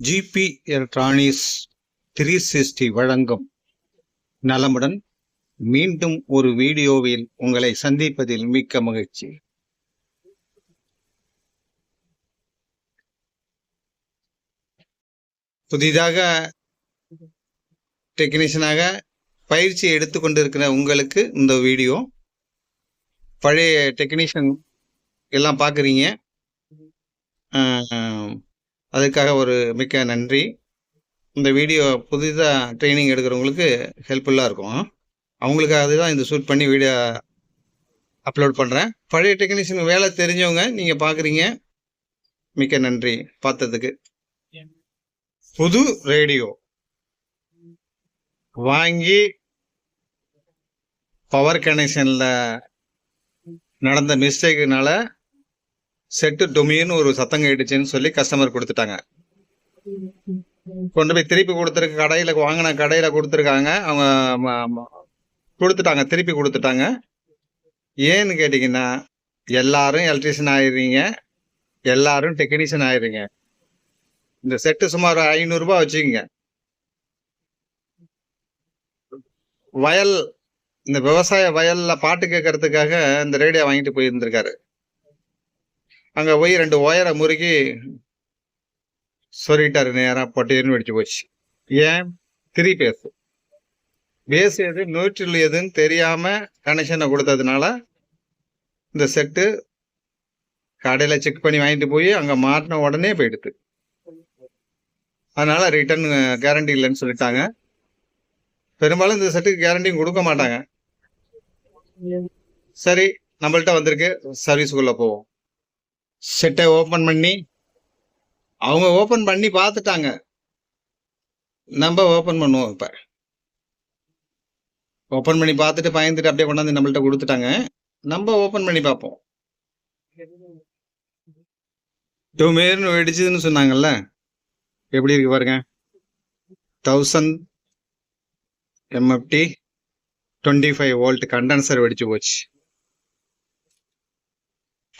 GB electronics three sixty வழங்கும் நலமுடன் மீண்டும் ஒரு வீடியோவில் உங்களை சந்திப்பதில் மிக்க மகிழ்ச்சி. புதிதாக டெக்னீஷியனாக பயிற்சி எடுத்துக்கொண்டிருக்கிற உங்களுக்கு இந்த வீடியோ. பழைய டெக்னீஷியன் எல்லாம் பார்க்குறீங்க. அதுக்காக ஒரு மிக்க நன்றி. இந்த வீடியோ புதிதாக ட்ரைனிங் எடுக்கிறவங்களுக்கு ஹெல்ப்ஃபுல்லாக இருக்கும். அவங்களுக்காக தான் இந்த ஷூட் பண்ணி வீடியோ அப்லோட் பண்ணுறேன் பழைய டெக்னீஷியன் வேலை தெரிஞ்சவங்க நீங்கள் பார்க்குறீங்க மிக்க நன்றி. பார்த்ததுக்கு. புது ரேடியோ வாங்கி பவர் கனெக்ஷனில் நடந்த மிஸ்டேக்குனால செட்டு டொமின்னு ஒரு சத்தம் கேட்டுச்சுன்னு சொல்லி கஸ்டமர் கொடுத்துட்டாங்க. கொண்டு போய் திருப்பி கொடுத்துருக்க கடையில் வாங்கின கடையில் கொடுத்துருக்காங்க. அவங்க கொடுத்துட்டாங்க திருப்பி கொடுத்துட்டாங்க. ஏன்னு கேட்டிங்கன்னா எல்லாரும் எலக்ட்ரிஷியன் ஆயிடுறீங்க. எல்லாரும் டெக்னீஷியன் ஆயிடுறீங்க. இந்த செட்டு சுமார் ஐநூறுரூபா வச்சுக்கோங்க. வயல் இந்த விவசாய வயலில் பாட்டு கேட்கறதுக்காக இந்த ரேடியோ வாங்கிட்டு போயிருந்திருக்காரு. அங்க போய் ரெண்டு ஒயரை முறுக்கி சொல்லிட்டாரு நேராக பொட்டையர்னு வெடிச்சு போச்சு. ஏன்? த்ரீ பேசு. பேஸ் எது நியூட்ரல் எதுன்னு தெரியாம கனெக்ஷனை கொடுத்ததுனால இந்த செட்டு கடையில செக் பண்ணி வாங்கிட்டு போய் அங்க மாட்டின உடனே போயிடுது. அதனால ரிட்டர்ன் கேரண்டி இல்லைன்னு சொல்லிட்டாங்க. பெரும்பாலும் இந்த செட்டுக்கு கேரண்டியும் கொடுக்க மாட்டாங்க. சரி நம்மள்ட்ட வந்திருக்கு. சர்வீஸுக்குள்ள போவோம். செட்டை ஓப்பன் பண்ணி அவங்க ஓப்பன் பண்ணி பார்த்துட்டாங்க. நம்ம ஓப்பன் பண்ணுவோம் இப்போ. ஓப்பன் பண்ணி பார்த்துட்டு பயந்துட்டு அப்படியே கொண்டாந்து நம்மள்ட்ட கொடுத்துட்டாங்க. நம்ம ஓப்பன் பண்ணி பார்ப்போம். டூமேர்னு வெடிச்சதுன்னு சொன்னாங்கல்ல? எப்படி இருக்கு பாருங்க. Thousand MFD twenty five volt condenser வெடிச்சு போச்சு.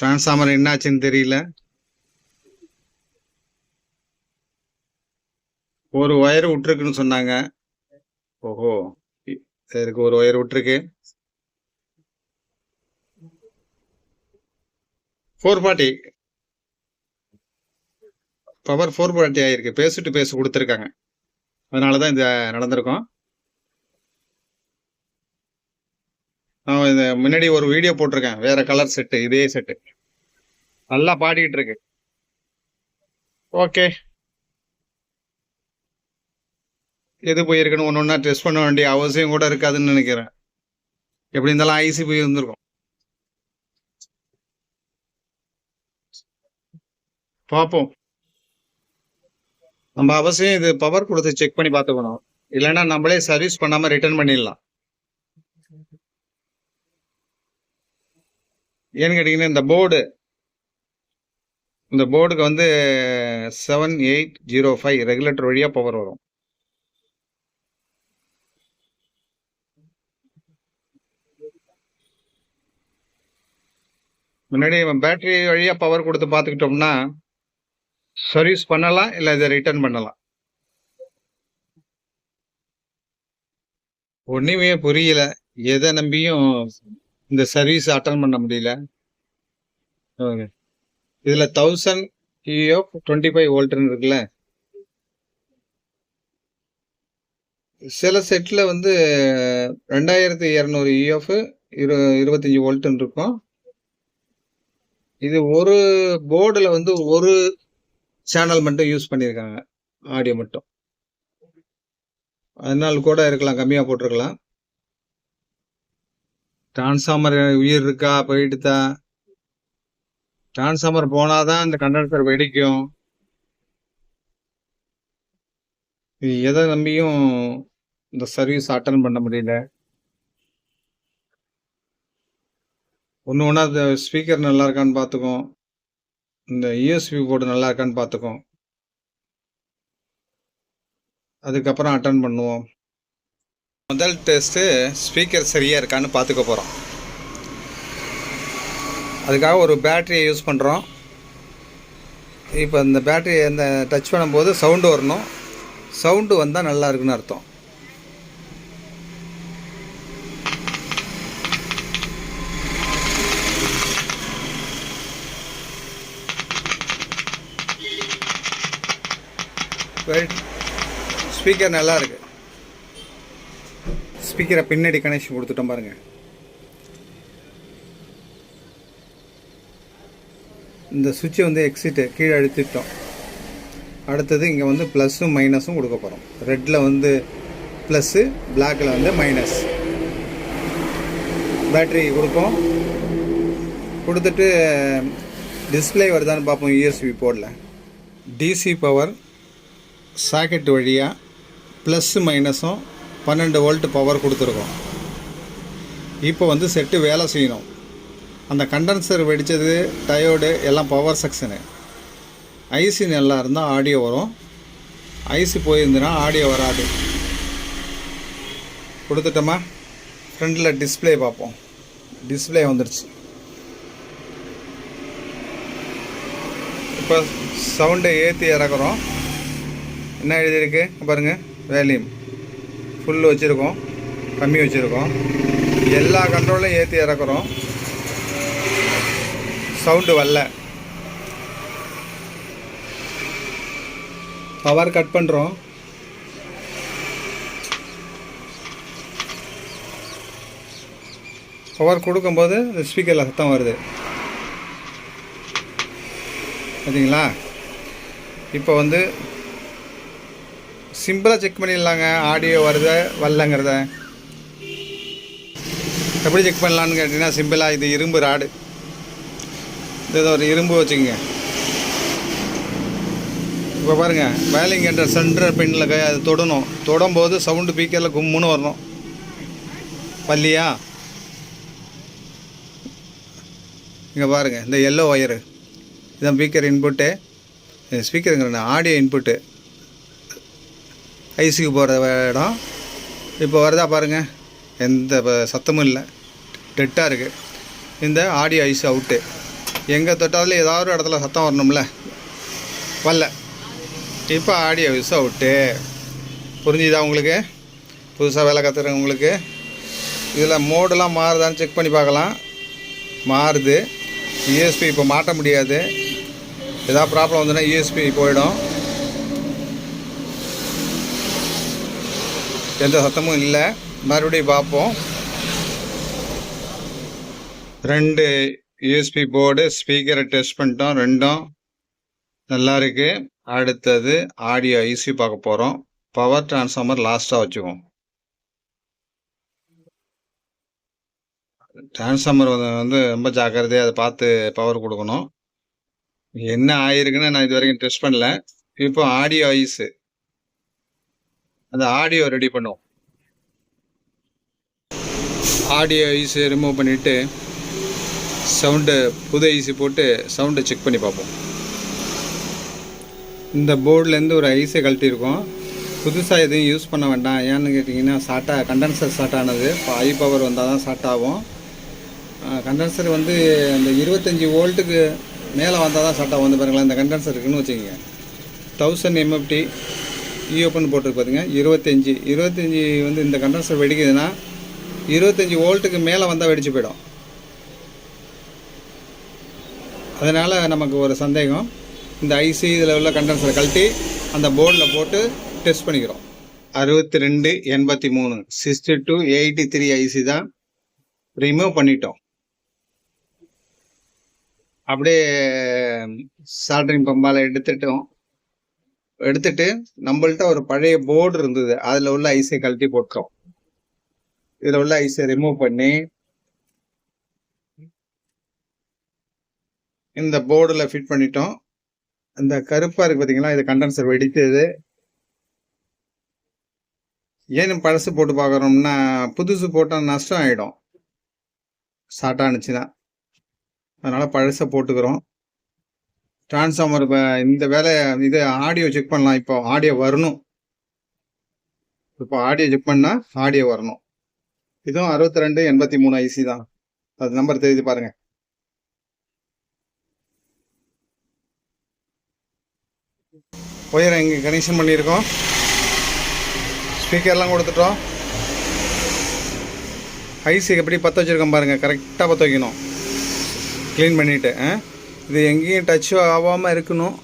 டிரான்ஸ்ஃபார்மர் என்னாச்சுன்னு தெரியல. ஒரு ஒயர் விட்டுருக்குன்னு சொன்னாங்க. ஓஹோ. இ- இருக்கு ஒரு ஒயர் விட்டுருக்கு. Four forty power four forty ஆகிருக்கு பேசு டு கொடுத்துருக்காங்க. அதனால தான் இது நடந்திருக்கும். நான் இந்த முன்னாடி ஒரு வீடியோ போட்டிருக்கேன். வேற கலர் செட்டு இதே செட்டு நல்லா பாடிக்கிட்டு இருக்கு. ஓகே எது போயிருக்குன்னு ஒன்று ஒன்றா டெஸ்ட் பண்ண வேண்டிய அவசியம் கூட இருக்காதுன்னு நினைக்கிறேன். எப்படி இருந்தாலும் ஐசி போய் இருந்திருக்கும். பார்ப்போம். நம்ம அவசியம் இது பவர் கொடுத்து செக் பண்ணி பார்த்துக்கணும். இல்லைன்னா நம்மளே சர்வீஸ் பண்ணாமல் ரிட்டர்ன் பண்ணிடலாம். ஏன்னு கேட்டிங்கன்னா இந்த போர்டு இந்த போர்டுக்கு வந்து seven eight zero five regulator வழியா பவர் வரும். முன்னாடி பேட்டரி வழியாக பவர் கொடுத்து பார்த்துக்கிட்டோம்னா சர்வீஸ் பண்ணலாம் இல்லை இதை ரிட்டர்ன் பண்ணலாம். ஒன்றுமே புரியல. எதை நம்பியும் இந்த சர்வீஸ் அட்டன் பண்ண முடியல. ஓகே. இதில் தௌசண்ட் இஎஃப் டுவெண்ட்டி ஃபைவ் வோல்ட்னு இருக்குல்ல? சில செட்டில் வந்து ரெண்டாயிரத்தி இரநூறு இஎஃப் இரு இருபத்தஞ்சி வோல்ட்டுன்னு இருக்கும். இது ஒரு போர்டில் வந்து ஒரு சேனல் மட்டும் யூஸ் பண்ணியிருக்காங்க. ஆடியோ மட்டும். அதனால் கூட இருக்கலாம் கம்மியாக போட்டிருக்கலாம். டிரான்ஸ்ஃபார்மர் உயிர் இருக்கா? போயிட்டுதா டிரான்ஸ்ஃபார்மர் போனாதான் இந்த கண்டக்டர் வெடிக்கும். இது எதை நம்பியும் இந்த சர்வீஸ் அட்டன் பண்ண முடியல. ஒன்று ஒன்றா இந்த ஸ்பீக்கர் நல்லா இருக்கான்னு பார்த்துக்கும் இந்த யூஎஸ்பி போர்டு நல்லா இருக்கான்னு பார்த்துக்கோம் அதுக்கப்புறம் அட்டன் பண்ணுவோம். முதல் டெஸ்ட்டு ஸ்பீக்கர் சரியாக இருக்கான்னு பார்த்துக்க போகிறோம் அதுக்காக ஒரு பேட்டரியை யூஸ் பண்ணுறோம் இப்போ இந்த பேட்டரியை இந்த டச் பண்ணும்போது சவுண்டு வரணும். சவுண்டு வந்தால் நல்லா இருக்குன்னு அர்த்தம். ஸ்பீக்கர் நல்லா இருக்குது ஸ்பீக்கரை பின்னாடி கனெக்ஷன் கொடுத்துட்டோம் பாருங்கள் இந்த சுவிட்சை வந்து எக்ஸிட்டு கீழே அழுத்திட்டோம். அடுத்தது இங்கே வந்து ப்ளஸ்ஸும் மைனஸும் கொடுக்க போகிறோம் ரெட்டில் வந்து ப்ளஸ்ஸு பிளாக்கில் வந்து மைனஸ் பேட்ரி கொடுப்போம். கொடுத்துட்டு டிஸ்ப்ளே வருதான்னு பார்ப்போம் யூஎஸ்பி போர்டில் டிசி பவர் சாக்கெட் வழியாக ப்ளஸ்ஸு மைனஸும் பன்னெண்டு வோல்ட் பவர் கொடுத்துருக்கோம். இப்போ வந்து செட்டு வேலை செய்யணும். அந்த கண்டன்சர் வெடித்தது டயோடு எல்லாம் பவர் செக்ஷனு ஐசி நல்லா இருந்தால் ஆடியோ வரும். ஐசி போயிருந்துன்னா ஆடியோ வராது. கொடுத்துட்டோமா? ஃப்ரண்டில் டிஸ்ப்ளே பார்ப்போம். டிஸ்ப்ளே வந்துடுச்சு இப்போ சவுண்டை ஏற்றி இறக்குறோம். என்ன எழுதியிருக்கு? பாருங்கள் வேல்யூம். ஃபுல் வச்சுருக்கோம் கம்மி வச்சுருக்கோம். எல்லா கண்ட்ரோலையும் ஏற்றி இறக்குறோம். சவுண்டு வரல. பவர் கட் பண்ணுறோம் பவர் கொடுக்கும்போது ஸ்பீக்கரில் சத்தம் வருது. பார்த்தீங்களா இப்போ வந்து சிம்பிளாக செக் பண்ணிடலாங்க. ஆடியோ வருத வரலங்கிறத. எப்படி செக் பண்ணலான்னு கேட்டிங்கன்னா சிம்பிளாக இது இரும்பு ராடு. இது ஒரு இரும்பு வச்சுக்கோங்க. இப்போ பாருங்கள் வேலிங் என்ற சென்டர் பின்னில் கை அது தொடணும். தொடும்போது சவுண்டு பீக்கரில் கும்முன்னு வரணும். பல்லியா? இங்கே பாருங்கள் இந்த எல்லோ ஒயரு இதான் பீக்கர் இன்புட்டு ஸ்பீக்கருங்கிற ஆடியோ இன்புட்டு ஐசிக்கு போகிற இடம். இப்போ வருதா பாருங்கள் எந்த சத்தமும் இல்லை. டெட்டாக இருக்குது இந்த ஆடியோ ஐஸ் அவுட்டு. எங்கே தொட்டாலும் ஏதாவது ஒரு இடத்துல சத்தம் வரணும்ல. வரல. இப்போ ஆடியோ ஐஸ் அவுட்டு. புரிஞ்சுதா உங்களுக்கு? புதுசாக வேலை கற்றுறவங்களுக்கு இதில் மோடெலாம் மாறுதான்னு செக் பண்ணி பார்க்கலாம். மாறுது. யூஎஸ்பி இப்போ மாட்ட முடியாது. ஏதாவது ப்ராப்ளம் வந்துன்னா யூஎஸ்பி போயிடும். எந்த சத்தமும் இல்லை. மறுபடியும் பார்ப்போம். ரெண்டு யூஎஸ்பி போர்டு ஸ்பீக்கரை டெஸ்ட் பண்ணிட்டோம். ரெண்டும் நல்லா இருக்கு. அடுத்தது ஆடியோ ஐசி பார்க்க போகிறோம் பவர் டிரான்ஸ்ஃபார்மர் லாஸ்ட்டாக வச்சுக்குவோம். டிரான்ஸ்ஃபார்மர் வந்து ரொம்ப ஜாக்கிரதையாக அதை பார்த்து பவர் கொடுக்கணும். என்ன ஆயிருக்குன்னு நான் இது வரைக்கும் டெஸ்ட் பண்ணல. இப்போ ஆடியோ ஐஸு அந்த ஆடியோ ரெடி பண்ணுவோம். ஆடியோ ஐஸு ரிமூவ் பண்ணிவிட்டு சவுண்டு புது ஐசி போட்டு சவுண்டை செக் பண்ணி பார்ப்போம். இந்த போர்ட்லேருந்து ஒரு ஐஸை கழட்டியிருக்கோம். புதுசாக எதுவும் யூஸ் பண்ண வேண்டாம். ஏன்னு கேட்டிங்கன்னா ஷார்ட்டாக கண்டென்சர் ஷார்ட் ஆனது. இப்போ ஹை பவர் வந்தால் தான் ஷார்ட் ஆகும். கண்டென்சர் வந்து அந்த இருபத்தஞ்சி வோல்ட்டுக்கு மேலே வந்தால் தான் ஷார்ட் ஆகும். வந்து பாருங்களேன் இந்த கண்டென்சர் இருக்குன்னு வச்சுக்கோங்க. தௌசண்ட் எம்எஃப்டி இஓப்பன் போட்டிருக்கு பார்த்தீங்க இருபத்தஞ்சி. இருபத்தஞ்சி வந்து இந்த கண்டன்சர் வெடிக்குதுன்னா இருபத்தஞ்சி வோல்ட்டுக்கு மேலே வந்தால் வெடிச்சு போயிடும். அதனால் நமக்கு ஒரு சந்தேகம். இந்த ஐசி இதில் உள்ள கண்டென்சரை கழட்டி அந்த போர்டில் போட்டு டெஸ்ட் பண்ணிக்கிறோம். அறுபத்தி ரெண்டு எண்பத்தி மூணு sixty two eighty three IC தான் ரிமூவ் பண்ணிட்டோம். அப்படியே சால்ட்ரிங் பம்பால் எடுத்துட்டோம். எடுத்துட்டு நம்மள்ட்ட ஒரு பழைய போர்டு இருந்தது. அதில் உள்ள ஐஸை கழட்டி போட்டோம். இதில் உள்ள ஐஸை ரிமூவ் பண்ணி இந்த போர்டில் ஃபிட் பண்ணிட்டோம். இந்த கருப்பாக இருக்கு பார்த்தீங்களா இது கண்டென்சர் வெடித்தது. ஏன் பழசு போட்டு பார்க்குறோம்னா புதுசு போட்டால் நஷ்டம் ஆகிடும் ஷார்ட் ஆனிச்சுன்னா அதனால் பழசை போட்டுக்கிறோம். டிரான்ஸ்ஃபார்மர் இந்த வேலை இது ஆடியோ செக் பண்ணலாம். இப்போ ஆடியோ வரணும். இப்போ ஆடியோ செக் பண்ணால் ஆடியோ வரணும். இதுவும் அறுபத்தி ரெண்டு எண்பத்தி மூணு ஐசி தான். அது நம்பர் தெரிஞ்சு பாருங்க. ஒயரை இங்கே கனெக்ஷன் பண்ணியிருக்கோம். ஸ்பீக்கர்லாம் கொடுத்துட்டோம். ஐசி எப்படி பற்ற வச்சுருக்கோம் பாருங்கள் கரெக்டாக பற்ற வைக்கணும். க்ளீன் பண்ணிவிட்டு ஆ? இது எங்கேயும் டச் ஆகாமல் இருக்கணும்.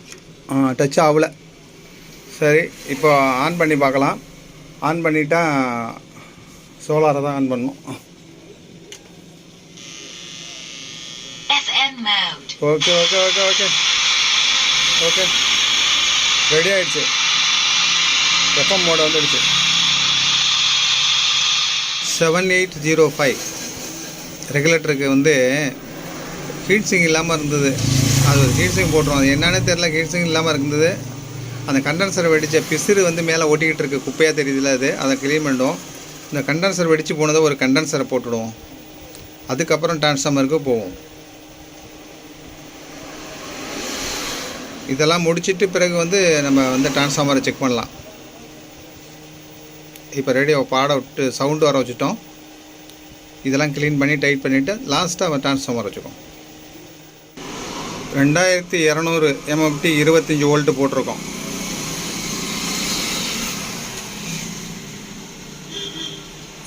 டச் ஆகலை. சரி இப்போ ஆன் பண்ணி பார்க்கலாம். ஆன் பண்ணிட்டா சோலாரை தான் on mode. Okay okay okay okay okay ready ஆயிடுச்சு. எஃப்எம் மோட வந்துடுச்சு. செவன் எயிட் ஜீரோ ஃபைவ் ரெகுலேட்டருக்கு வந்து ஹீட்ஸிங் இல்லாமல் இருந்தது. அது ஒரு போட்டுரும். அது என்னன்னே தெரில ஹீட்ஸிங் இல்லாமல் இருந்தது. அந்த கண்டென்சர் வெடித்த பிசிறு வந்து மேலே ஒட்டிக்கிட்டு இருக்குது குப்பையாக தெரியுதுல அது. அதை க்ளீன் பண்ணிடும் இந்த கண்டென்சர் வெடித்து போனதை ஒரு கண்டென்சரை போட்டுடுவோம். அதுக்கப்புறம் டிரான்ஸ்ஃபார்மருக்கு போவோம். இதெல்லாம் முடிச்சுட்டு பிறகு வந்து நம்ம வந்து டிரான்ஸ்ஃபார்மரை செக் பண்ணலாம். இப்போ ரேடியோ பாட விட்டு சவுண்டு வர வச்சுட்டோம். இதெல்லாம் க்ளீன் பண்ணி டைட் பண்ணிவிட்டு லாஸ்ட்டாக டிரான்ஸ்ஃபார்மர் வச்சுக்கோம். ரெண்டாயிரத்தி இரநூறு எம்எஃப்டி இருபத்தஞ்சி வோல்ட்டு போட்டிருக்கோம்.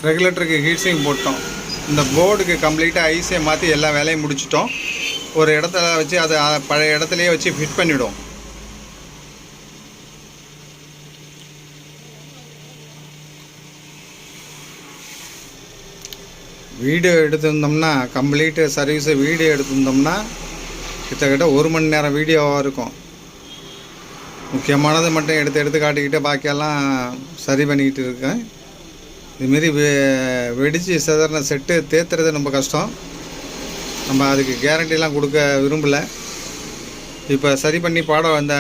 ரெகுலேட்டருக்கு ஹீட்ஸிங் போட்டோம். இந்த போர்டுக்கு கம்ப்ளீட்டாக ஐஸை மாற்றி எல்லா வேலையும் முடிச்சிட்டோம். ஒரு இடத்துல வச்சு அதை பழைய இடத்துலையே வச்சு ஃபிட் பண்ணிவிடும் வீடியோ எடுத்திருந்தோம்னா கம்ப்ளீட்டு சர்வீஸு வீடியோ எடுத்திருந்தோம்னா கிட்டத்தட்ட ஒரு மணி நேரம் வீடியோவாக இருக்கும். முக்கியமானது மட்டும் எடுத்து எடுத்து காட்டிக்கிட்டு பாக்கியெல்லாம் சரி பண்ணிக்கிட்டு இருக்கேன். இதுமாரி வெ வெடித்து சிதறின செட்டு தேத்துறது ரொம்ப கஷ்டம். நம்ம அதுக்கு கேரண்டிலாம் கொடுக்க விரும்பலை. இப்போ சரி பண்ணி பாடம் அந்த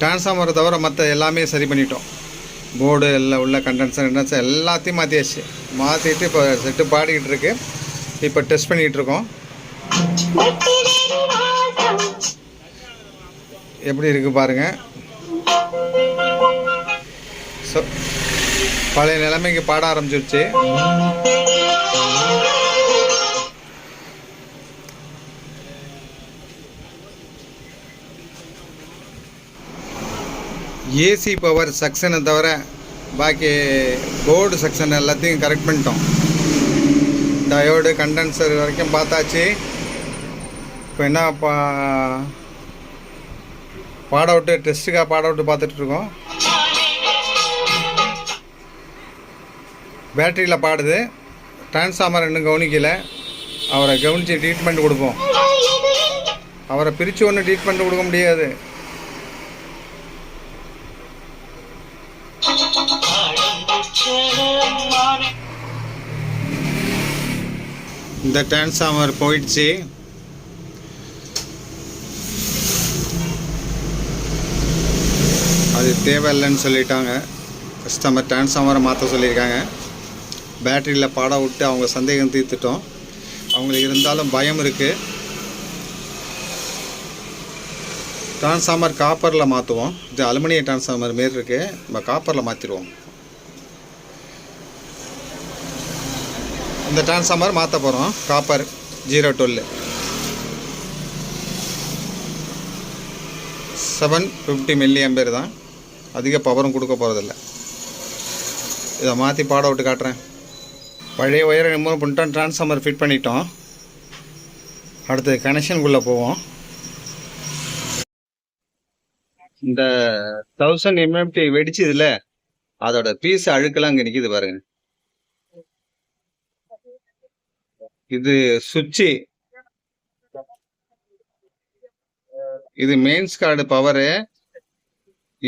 டிரான்ஸ்ஃபார்மரை தவிர மற்ற எல்லாமே சரி பண்ணிட்டோம். போர்டு எல்லாம் உள்ள கண்டென்சர் கண்டென்சர் எல்லாத்தையும் மாற்றியாச்சு மாற்றிட்டு இப்போ செட்டு பாடிக்கிட்டு இருக்கு. இப்போ டெஸ்ட் பண்ணிக்கிட்டு இருக்கோம். எப்படி இருக்கு பாருங்க. ஸோ பழைய நிலைமைக்கு பாட ஆரம்பிச்சிருச்சு. ஏசி பவர் செக்ஷனை தவிர பாக்கி போர்டு செக்ஷன் எல்லாத்தையும் கரெக்ட் பண்ணிட்டோம். டயோடு கண்டென்சர் வரைக்கும் பார்த்தாச்சு. இப்போ என்ன பா பாட அவுட்டு டெஸ்ட்டுக்காக பாட அவுட்டு பார்த்துட்ருக்கோம். பேட்டரியில் பாடுது. டிரான்ஸ்ஃபார்மர் இன்னும் கவனிக்கல. அவரை கவனித்து ட்ரீட்மெண்ட் கொடுப்போம். அவரை பிரித்து ஒன்று ட்ரீட்மெண்ட் கொடுக்க முடியாது. இந்த டிரான்ஸ்ஃபார்மர் போயிடுச்சு. அது தேவையில்லைன்னு சொல்லிட்டாங்க. கஸ்டமர் டிரான்ஸ்ஃபார்மரை மாற்ற சொல்லியிருக்காங்க. பேட்டரியில் பாட விட்டு அவங்க சந்தேகம் தீர்த்துட்டோம். அவங்களுக்கு இருந்தாலும் பயம் இருக்குது டிரான்ஸ்ஃபார்மர் காப்பரில் மாற்றுவோம் இது அலுமினிய டிரான்ஸ்ஃபார்மர் மாரி இருக்குது நம்ம காப்பரில் மாற்றிடுவோம் இந்த டிரான்ஸ்ஃபார்மர் மாற்ற போகிறோம் copper zero twelve seven fifty milli ampere தான். அதிக பவரும் கொடுக்க போகிறதில்ல இதை மாற்றி பாட விட்டு காட்டுறேன். பழைய ஒயரை ரிமூவ் பண்ணிட்டோம் டிரான்ஸ்ஃபார்மர் ஃபிட் பண்ணிட்டோம். அடுத்து கனெக்ஷனுக்குள்ளே போவோம். இந்த தௌசண்ட் எம்எம்டி வெடிச்சதுல அதோட பீஸ் அழுக்கெல்லாம் அங்கே நிற்கிது பாருங்க. இது சுவிட்சு. இது மெயின்ஸ் கார்டு பவரு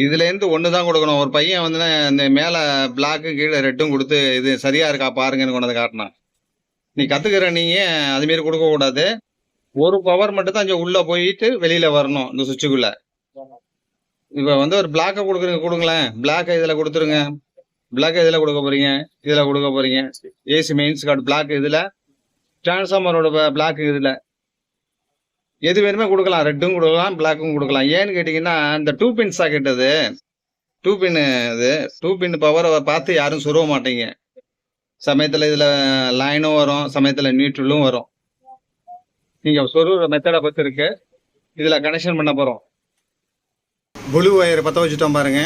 இதுல இருந்து ஒன்று தான் கொடுக்கணும். ஒரு பையன் வந்து இந்த மேலே பிளாக்கு கீழே ரெட்டும் கொடுத்து இது சரியா இருக்கா? பாருங்கன்னு கொண்டு வந்து காட்டினான். நீ கத்துக்கிற நீ அதுமாரி கொடுக்க கூடாது? ஒரு பவர் மட்டும் தான் இங்க உள்ள போயிட்டு வெளியில வரணும் இந்த சுவிட்சுக்குள்ள இப்போ வந்து ஒரு பிளாக்கை கொடுக்குறீங்க கொடுங்களேன். பிளாக்கை இதில் கொடுத்துருங்க. பிளாக்கை இதில் கொடுக்க போறீங்க இதில் கொடுக்க போறீங்க. ஏசி மெயின்ஸ் கார்டு பிளாக் இதில். டிரான்ஸ்ஃபார்மரோட பிளாக் இதில். எது வேணுமே கொடுக்கலாம். ரெட்டும் கொடுக்கலாம் பிளாக்கும் கொடுக்கலாம். ஏன்னு கேட்டிங்கன்னா இந்த டூ பின் சாக்கெட் அது டூ பின் இது டூ பின் பவரை பார்த்து யாரும் சொருவ மாட்டீங்க. சமயத்தில் இதில் லைனும் வரும். சமயத்தில் நியூட்ரலும் வரும். நீங்கள் சொருகிற மெத்தடை பொறுத்து இருக்கு. இதில் கனெக்ஷன் பண்ண போகிறோம் புளு ஒயரை பற்ற வச்சுட்டோம் பாருங்க.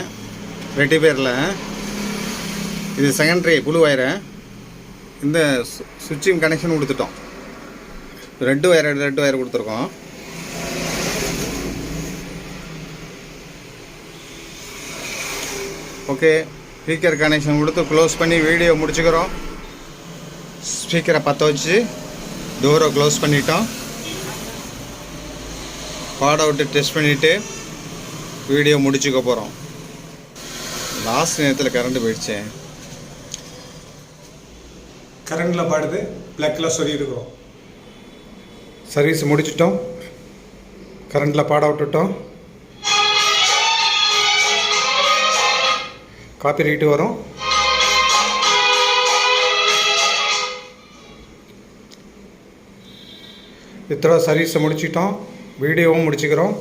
ரெட்டி பேரில். இது செகண்டரி ப்ளூ ஒயரை இந்த சுவிட்சிங் கனெக்ஷன் கொடுத்துட்டோம். ரெட் ஒயர் ரெட் ஒயர் கொடுத்துருக்கோம். ஓகே ஸ்பீக்கர் கனெக்ஷன் கொடுத்து க்ளோஸ் பண்ணி வீடியோ முடிச்சுக்கிறோம். ஸ்பீக்கரை பற்ற வச்சு டோரை க்ளோஸ் பண்ணிட்டோம். பாட விட்டு டெஸ்ட் பண்ணிவிட்டு வீடியோ முடிச்சுக்க போகிறோம் லாஸ்ட் நேரத்தில் கரண்ட் போயிடுச்சேன் கரண்டில் பாடுது ப்ளக்கில் சொல்லி இருக்கிறோம் சர்வீஸ் முடிச்சிட்டோம். கரண்டில் பாட விட்டுட்டோம். காப்பி ரைட்டு வரும். இத்தனை சர்வீஸை முடிச்சிட்டோம். வீடியோவும் முடிச்சுக்கிறோம்.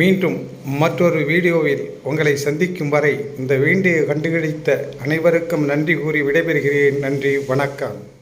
மீண்டும் மற்றொரு வீடியோவில் உங்களை சந்திக்கும் வரை இந்த வீடியோ கண்டுபிடித்த அனைவருக்கும் நன்றி கூறி விடைபெறுகிறேன். நன்றி வணக்கம்.